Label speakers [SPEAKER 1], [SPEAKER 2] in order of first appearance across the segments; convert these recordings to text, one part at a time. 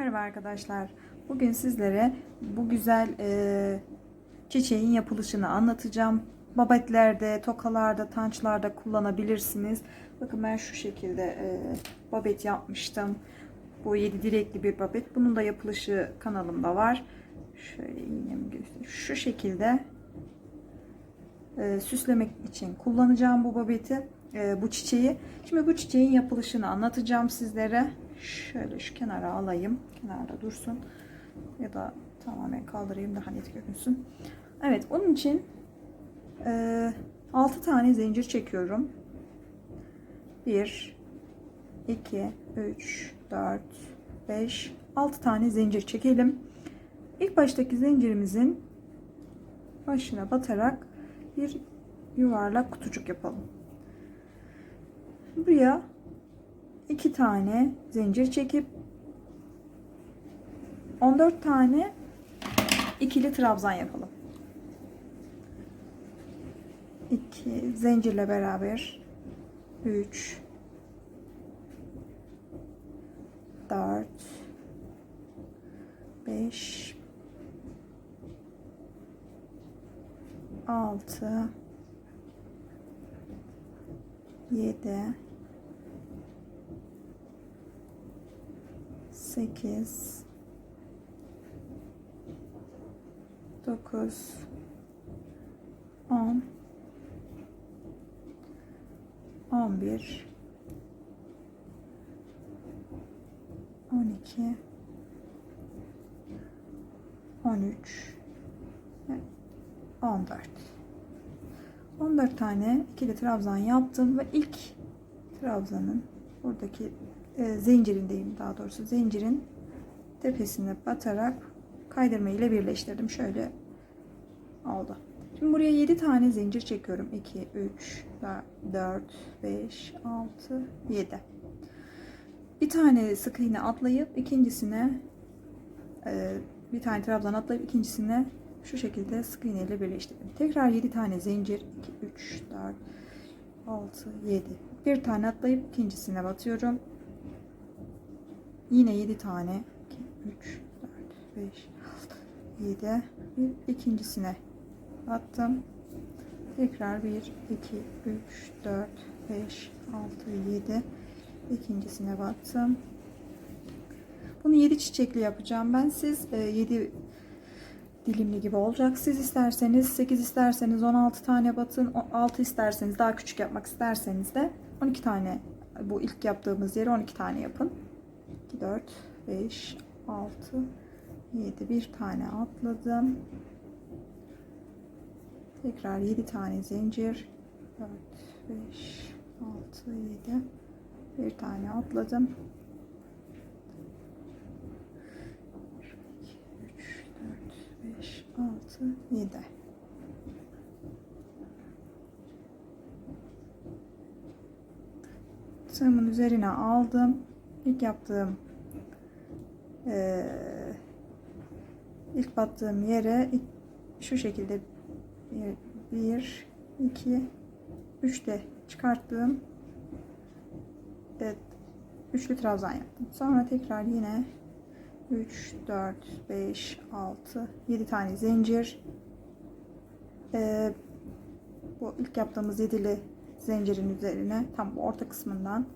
[SPEAKER 1] Merhaba arkadaşlar. Bugün sizlere bu güzel e, çiçeğin yapılışını anlatacağım. Babetlerde, tokalarda, tançlarda kullanabilirsiniz. Bakın ben şu şekilde e, babet yapmıştım. Bu 7 direkli bir babet. Bunun da yapılışı kanalımda var. Şöyle iğnemi göstereyim. Şu şekilde e, süslemek için kullanacağım bu babeti. e, bu çiçeği. Şimdi bu çiçeğin yapılışını anlatacağım sizlere. Şöyle şu kenara alayım. Kenarda dursun. Ya da tamamen kaldırayım daha net görünsün. Evet onun için e, 6 tane zincir çekiyorum. 1 2 3 4 5 6 tane zincir çekelim. İlk baştaki zincirimizin başına batarak bir yuvarlak kutucuk yapalım. Buraya iki tane zincir çekip 14 tane ikili trabzan yapalım. 2 zincirle beraber 3 4 5 6 7 8 9 10 11 12 13 ve 14 14 tane ikili trabzan yaptım ve ilk trabzanın buradaki e, zincirindeyim daha doğrusu. Zincirin tepesine batarak kaydırma ile birleştirdim. Şöyle oldu. Şimdi buraya 7 tane zincir çekiyorum. 2 3 4 5 6 7 bir tane sık iğne atlayıp ikincisine e, bir tane trabzan atlayıp ikincisine şu şekilde sık iğne ile birleştirdim. Tekrar 7 tane zincir. 2 3 4 6 7 bir tane atlayıp ikincisine batıyorum. Yine 7 tane 2 3 4 5 6 7 bir ikincisine attım. Tekrar 1 2 3 4 5 6 7 ikincisine battım. Bunu 7 çiçekli yapacağım ben. Siz 7 dilimli gibi olacak. Siz isterseniz 8 isterseniz 16 tane batın. 6 isterseniz daha küçük yapmak isterseniz de 12 tane bu ilk yaptığımız yeri 12 tane yapın. 2 4 5 6 7 bir tane atladım. Tekrar 7 tane zincir. 4 5 6 7 bir tane atladım. 5, 6, 7. Tığımın üzerine aldım. İlk yaptığım e, ilk battığım yere şu şekilde 1, 2, 3 de çıkarttığım evet, üçlü trabzan yaptım. Sonra tekrar yine 3, 4, 5, 6, 7 tane zincir. Ee, bu ilk yaptığımız yedili zincirin üzerine tam bu orta kısmından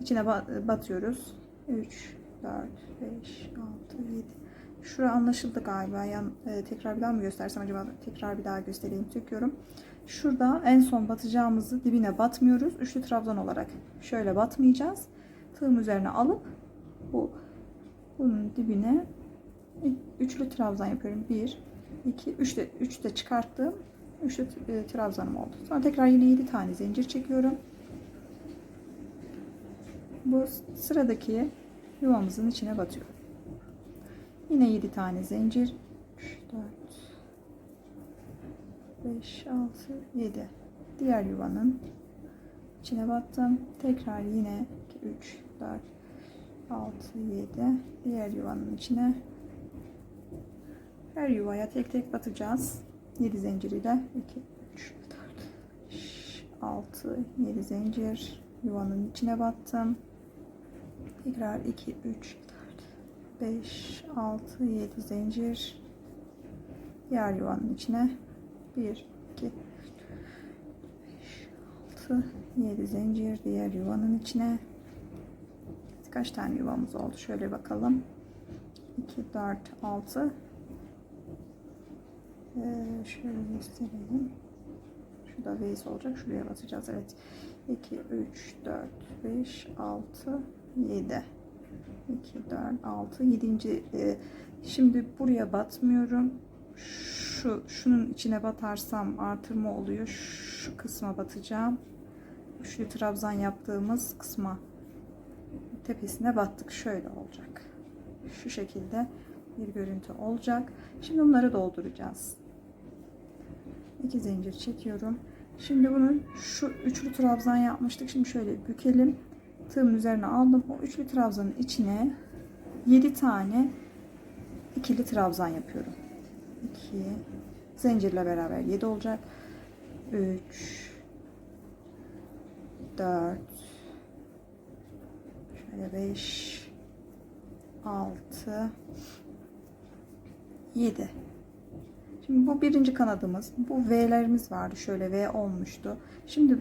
[SPEAKER 1] içine batıyoruz. 3, 4, 5, 6, 7. Şura anlaşıldı galiba. Yan, e, tekrar bir daha mı göstersem acaba? Tekrar bir daha göstereyim. Çekiyorum. Şurada en son batacağımızı dibine batmıyoruz. Üçlü trabzan olarak şöyle batmayacağız. Tığım üzerine alıp bu bunun dibine üçlü trabzan yapıyorum. 1 2 3 de 3 de çıkarttım. Üçlü e, trabzanım oldu. Sonra tekrar yine 7 tane zincir çekiyorum. Bu sıradaki yuvamızın içine batıyorum. Yine 7 tane zincir. 3 4 5 6 7 diğer yuvanın içine battım. Tekrar yine 2 3 4 6 7 diğer yuvanın içine her yuvaya tek tek batacağız 7 zincir ile 2 3 4 5 6 7 zincir yuvanın içine battım tekrar 2 3 4 5, 6, 7 zincir. Diğer yuvanın içine 1, 2, 6, 7 zincir. Diğer yuvanın içine kaç tane yuvamız oldu? Şöyle bakalım. 2, 4, 6. Ee, şöyle gösterelim. Şurada base olacak. Şuraya basacağız. Evet. 2, 3, 4, 5, 6, 7. 2, 4, 6, 7. E, şimdi buraya batmıyorum. Şu, şunun içine batarsam artırma oluyor. Şu kısma batacağım. Üçlü trabzan yaptığımız kısma tepesine battık. Şöyle olacak. Şu şekilde bir görüntü olacak. Şimdi bunları dolduracağız. 2 zincir çekiyorum. Şimdi bunun şu üçlü trabzan yapmıştık. Şimdi şöyle bükelim. Tığımın üzerine aldım. O üçlü trabzanın içine 7 tane ikili trabzan yapıyorum. 2 zincirle beraber 7 olacak. 3 4 şöyle 5 6 7 Şimdi bu birinci kanadımız. Bu V'lerimiz vardı. Şöyle V olmuştu. Şimdi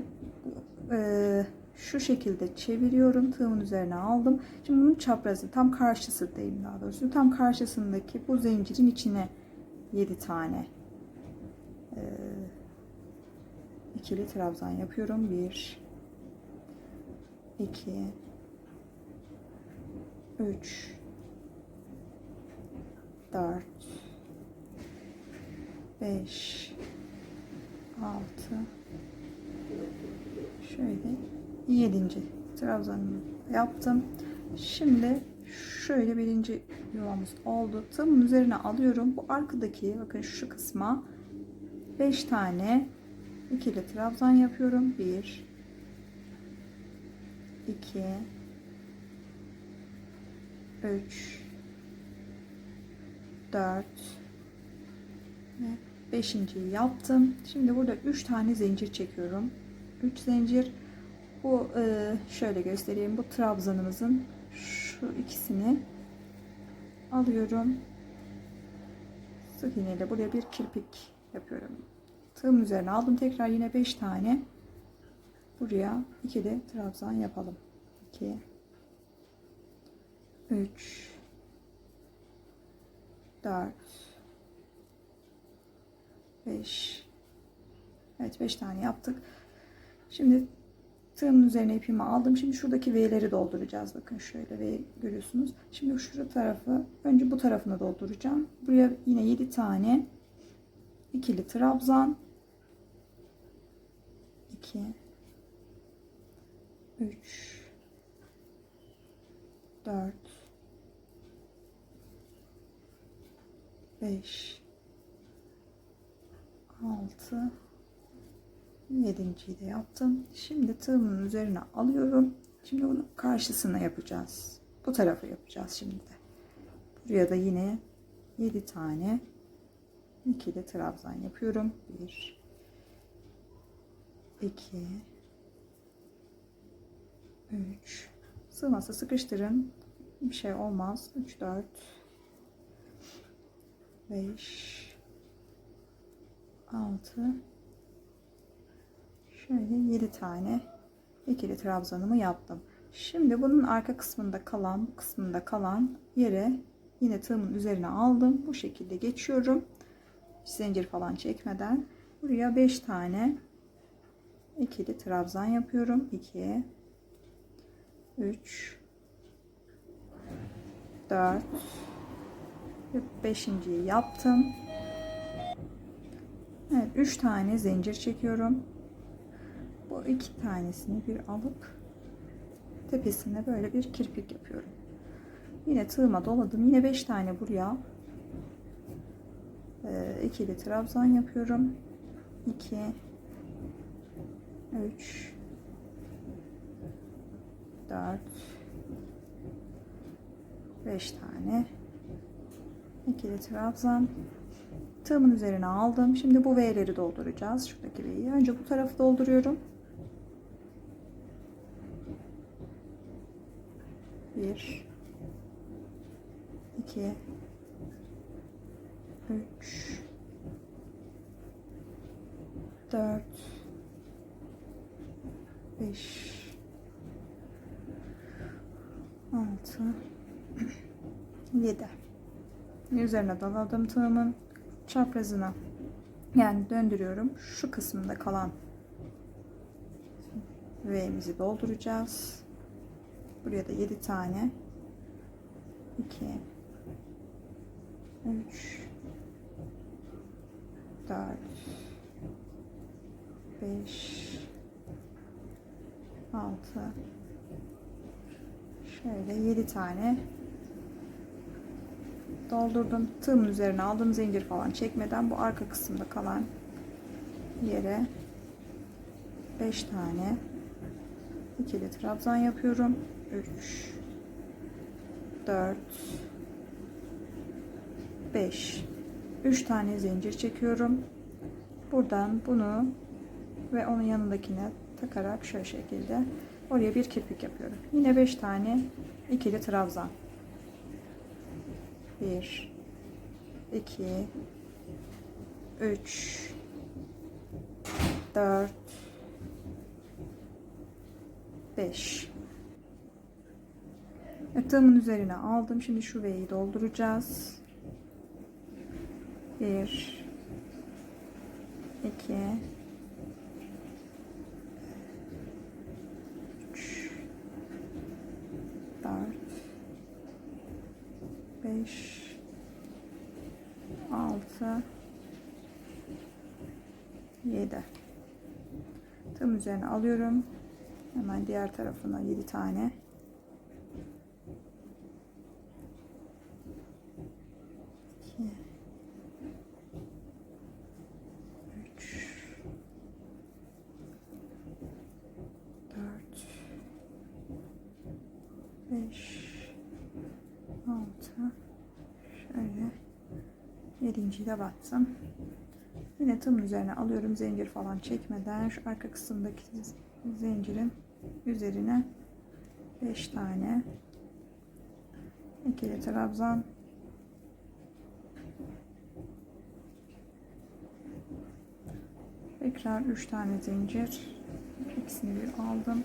[SPEAKER 1] e, şu şekilde çeviriyorum. Tığımın üzerine aldım. Şimdi bunun çaprazı tam karşısı diyeyim daha doğrusu. Tam karşısındaki bu zincirin içine 7 tane e, ikili trabzan yapıyorum. 1 2 3 4 5 6 şöyle 7. trabzanımı yaptım. Şimdi şöyle birinci yuvamız oldu. Tığımın üzerine alıyorum. Bu arkadaki bakın şu kısma 5 tane ikili trabzan yapıyorum. 1 2 3 4 ve beşinciyi yaptım. Şimdi burada 3 tane zincir çekiyorum. 3 zincir. Bu e, şöyle göstereyim. Bu trabzanımızın şu ikisini alıyorum. Sık iğneyle buraya bir kirpik yapıyorum. Tığım üzerine aldım. Tekrar yine 5 tane buraya ikili trabzan yapalım. 2 3 4 5 Evet 5 tane yaptık. Şimdi tığımın üzerine ipimi aldım. Şimdi şuradaki V'leri dolduracağız. Bakın şöyle V görüyorsunuz. Şimdi şu tarafı önce bu tarafına dolduracağım. Buraya yine 7 tane ikili trabzan 2 3 4 5 6 yedinciyi de yaptım. Şimdi tığımın üzerine alıyorum. Şimdi bunu karşısına yapacağız. Bu tarafa yapacağız şimdi de. Buraya da yine 7 tane ikili trabzan yapıyorum. 1 2 3 sığmasa sıkıştırın. Bir şey olmaz. 3 4 5 6 şöyle 7 tane ikili trabzanımı yaptım. Şimdi bunun arka kısmında kalan, kısmında kalan yere yine tığımın üzerine aldım. Bu şekilde geçiyorum. Zincir falan çekmeden buraya 5 tane ikili trabzan yapıyorum. 2 3 4 ve 5.yi yaptım. Evet, 3 tane zincir çekiyorum. Bu iki tanesini bir alıp tepesine böyle bir kirpik yapıyorum. Yine tığıma doladım. Yine 5 tane buraya e, ikili trabzan yapıyorum. 2 3 4 5 tane ikili trabzan tığımın üzerine aldım. Şimdi bu V'leri dolduracağız. Şuradaki V'yi. Önce bu tarafı dolduruyorum. 1 2 3 4 5 6 7 üzerine doladım tığımın çaprazına. Yani döndürüyorum. Şu kısmında kalan V'mizi dolduracağız buraya da 7 tane. 2 3 4 5 6 şöyle 7 tane. Doldurdum. Tığımın üzerine aldım zincir falan çekmeden bu arka kısımda kalan yere 5 tane. İkili trabzan yapıyorum 3 4 5 3 tane zincir çekiyorum. Buradan bunu ve onun yanındakine takarak şöyle şekilde oraya bir kirpik yapıyorum. Yine 5 tane ikili trabzan. 1 2 3 4 5 Tığımın üzerine aldım. Şimdi şu V'yi dolduracağız. 1 2 3 4 5 6 7 Tığım üzerine alıyorum. Hemen diğer tarafına 7 tane. 5 6 şöyle 7. de battım. Yine tığımın üzerine alıyorum. Zincir falan çekmeden şu arka kısımdaki zincirin üzerine 5 tane ikili trabzan tekrar 3 tane zincir ikisini bir aldım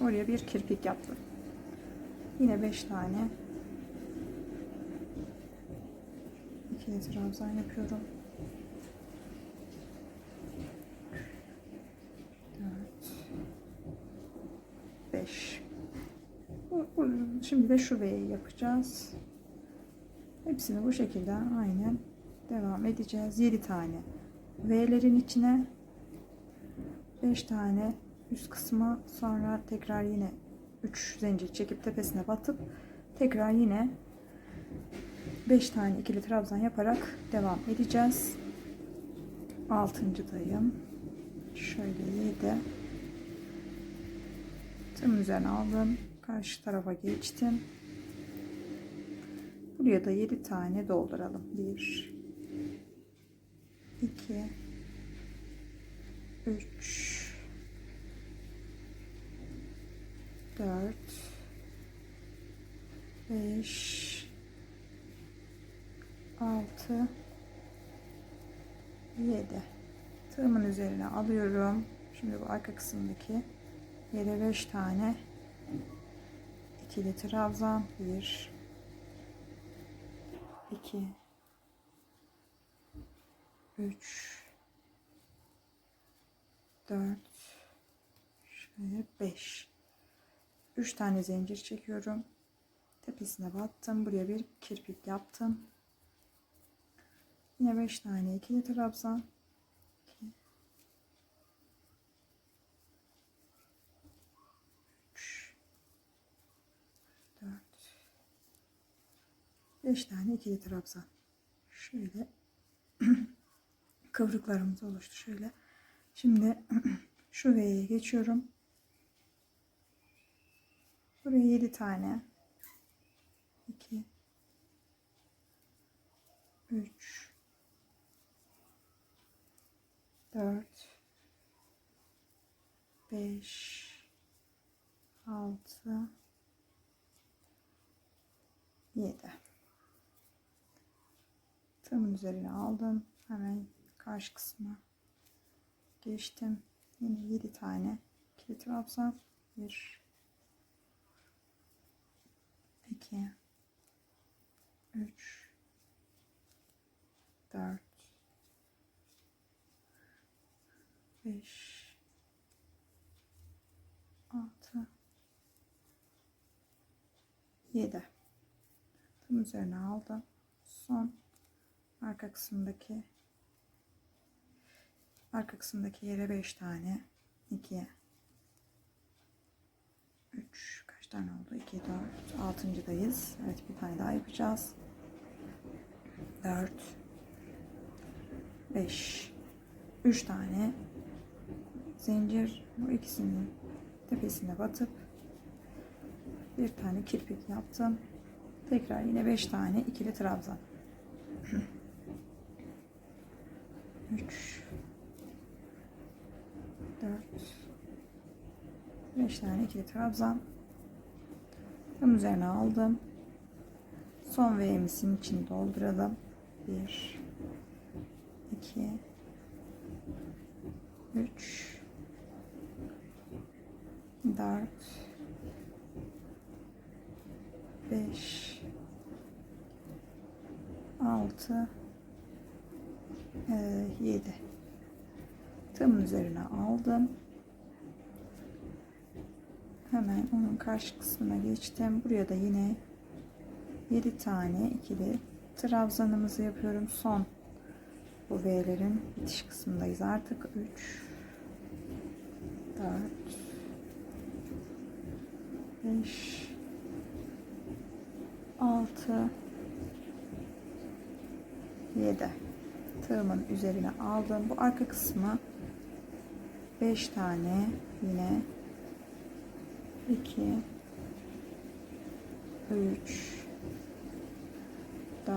[SPEAKER 1] oraya bir kirpik yaptım yine 5 tane. İkili trabzan yapıyorum. 5 şimdi de şu V'yi yapacağız. Hepsini bu şekilde aynen devam edeceğiz. 7 tane V'lerin içine 5 tane üst kısmı sonra tekrar yine 3 zincir çekip tepesine batıp tekrar yine 5 tane ikili trabzan yaparak devam edeceğiz. 6. dayım. Şöyle 7 tığım üzerine aldım. Karşı tarafa geçtim. Buraya da 7 tane dolduralım. 1 2 3 4 5 6 7 tığımın üzerine alıyorum. Şimdi bu arka kısımdaki yere 5 tane ikili trabzan. 1 2 3 4 şöyle 5 3 tane zincir çekiyorum. Tepesine battım. Buraya bir kirpik yaptım. Yine 5 tane ikili trabzan. 2 3 4 5 tane ikili trabzan. Şöyle kıvrıklarımız oluştu şöyle. Şimdi şu V'ye geçiyorum buraya 7 tane 2 3 4 5 6 7 Tığımın üzerine aldım. Hemen karşı kısmına geçtim. Yine 7 tane ikili trabzan. 1 2 3 4 5 6 7 Tam üzerine aldım. Son arka kısımdaki arka kısımdaki yere 5 tane. 2 3 kaç tane oldu. 2 4 altıncıdayız. Evet bir tane daha yapacağız. 4 5 3 tane. Zincir bu ikisinin tepesine batıp bir tane kirpik yaptım. Tekrar yine 5 tane ikili trabzan. 3 4 5 tane ikili trabzan tam üzerine aldım. Son V'mizin içini dolduralım. 1 2 3 4 5 6 7 tığımın üzerine aldım hemen onun karşı kısmına geçtim. Buraya da yine 7 tane ikili trabzanımızı yapıyorum. Son bu V'lerin bitiş kısmındayız. Artık 3 4 5 6 7 tığımın üzerine aldım. Bu arka kısmı 5 tane yine 2 3 4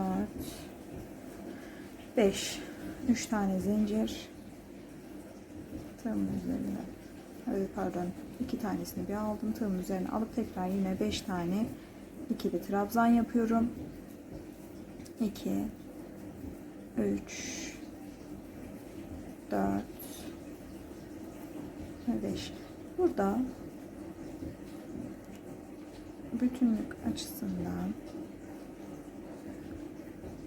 [SPEAKER 1] 5 3 tane zincir. Tığımın üzerine pardon 2 tanesini bir aldım. Tığımın üzerine alıp tekrar yine 5 tane ikili trabzan yapıyorum. 2 3 4 ve 5 burada bütünlük açısından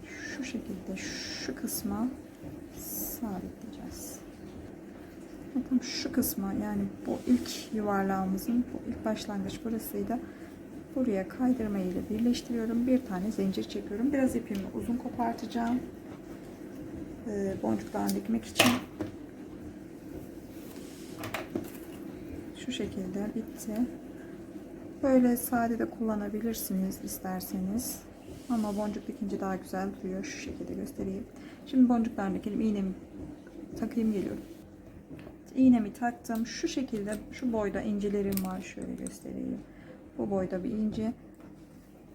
[SPEAKER 1] şu şekilde şu kısma sabitleyeceğiz. Bakın şu kısma yani bu ilk yuvarlağımızın bu ilk başlangıç burasıydı. Buraya kaydırma ile birleştiriyorum. Bir tane zincir çekiyorum. Biraz ipimi uzun kopartacağım. Ee, boncuklarını dikmek için. Şu şekilde bitti. Böyle sade de kullanabilirsiniz isterseniz. Ama boncuk dikince daha güzel duruyor. Şu şekilde göstereyim. Şimdi boncuklarını dikelim. İğnemi takayım geliyorum. İğnemi taktım. Şu şekilde şu boyda incilerim var. Şöyle göstereyim. Bu boyda bir inci.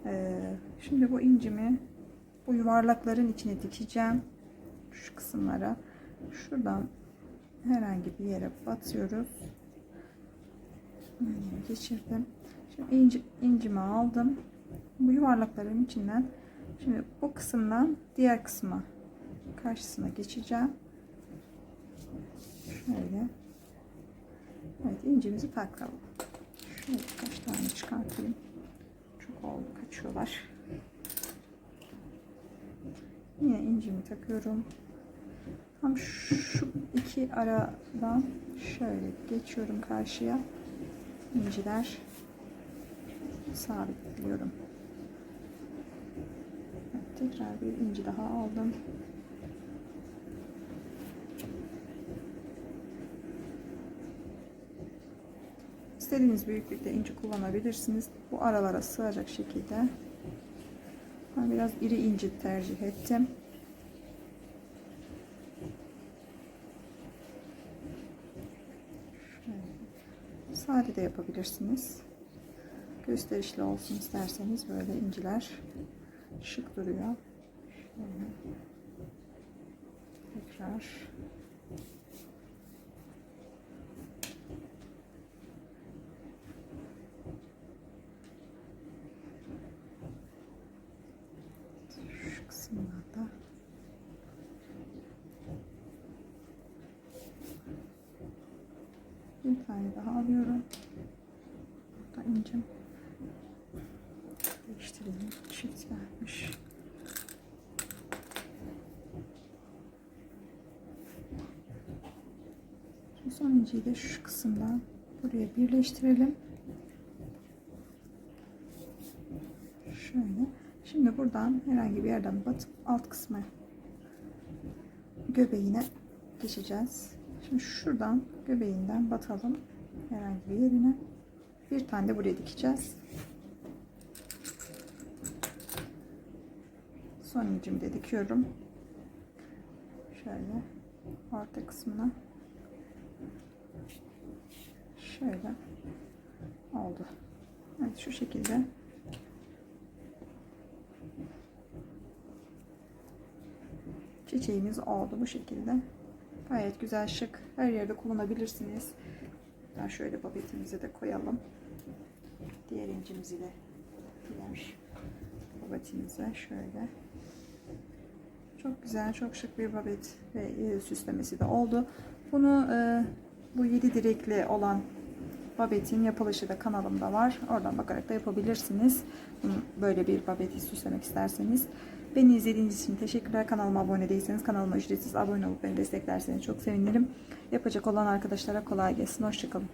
[SPEAKER 1] Ee, şimdi bu incimi bu yuvarlakların içine dikeceğim. Şu kısımlara. Şuradan herhangi bir yere batıyoruz. Geçirdim. Şimdi inci, incimi aldım. Bu yuvarlakların içinden şimdi bu kısımdan diğer kısma karşısına geçeceğim. Şöyle. Evet incimizi takalım. Şöyle birkaç tane çıkartayım. Çok oldu kaçıyorlar. Yine incimi takıyorum. Tam şu iki aradan şöyle geçiyorum karşıya. İnciler sabitliyorum. Evet, tekrar bir inci daha aldım. İstediğiniz büyüklükte inci kullanabilirsiniz. Bu aralara sığacak şekilde. Ben biraz iri inci tercih ettim. Sade de yapabilirsiniz. Gösterişli olsun isterseniz böyle inciler şık duruyor. Şöyle. Tekrar şu kısımlarda tane daha alıyorum. Da incim. Değiştirelim. Çift gelmiş. Şimdi son inciyi de şu kısımdan buraya birleştirelim. Şöyle. Şimdi buradan herhangi bir yerden batıp alt kısmı göbeğine geçeceğiz. Şimdi şuradan göbeğinden batalım herhangi bir yerine. Bir tane de buraya dikeceğiz. Son incimi de dikiyorum. Şöyle orta kısmına. Şöyle oldu. Evet şu şekilde. Çiçeğimiz oldu bu şekilde. Gayet güzel şık. Her yerde kullanabilirsiniz. Ben şöyle babetimizi de koyalım. Diğer incimizi de diğer babetimize şöyle. Çok güzel, çok şık bir babet ve e, süslemesi de oldu. Bunu e, bu 7 direkli olan babetin yapılışı da kanalımda var. Oradan bakarak da yapabilirsiniz. Böyle bir babeti süslemek isterseniz. Beni izlediğiniz için teşekkürler. Kanalıma abone değilseniz kanalıma ücretsiz abone olup beni desteklerseniz çok sevinirim. Yapacak olan arkadaşlara kolay gelsin. Hoşçakalın.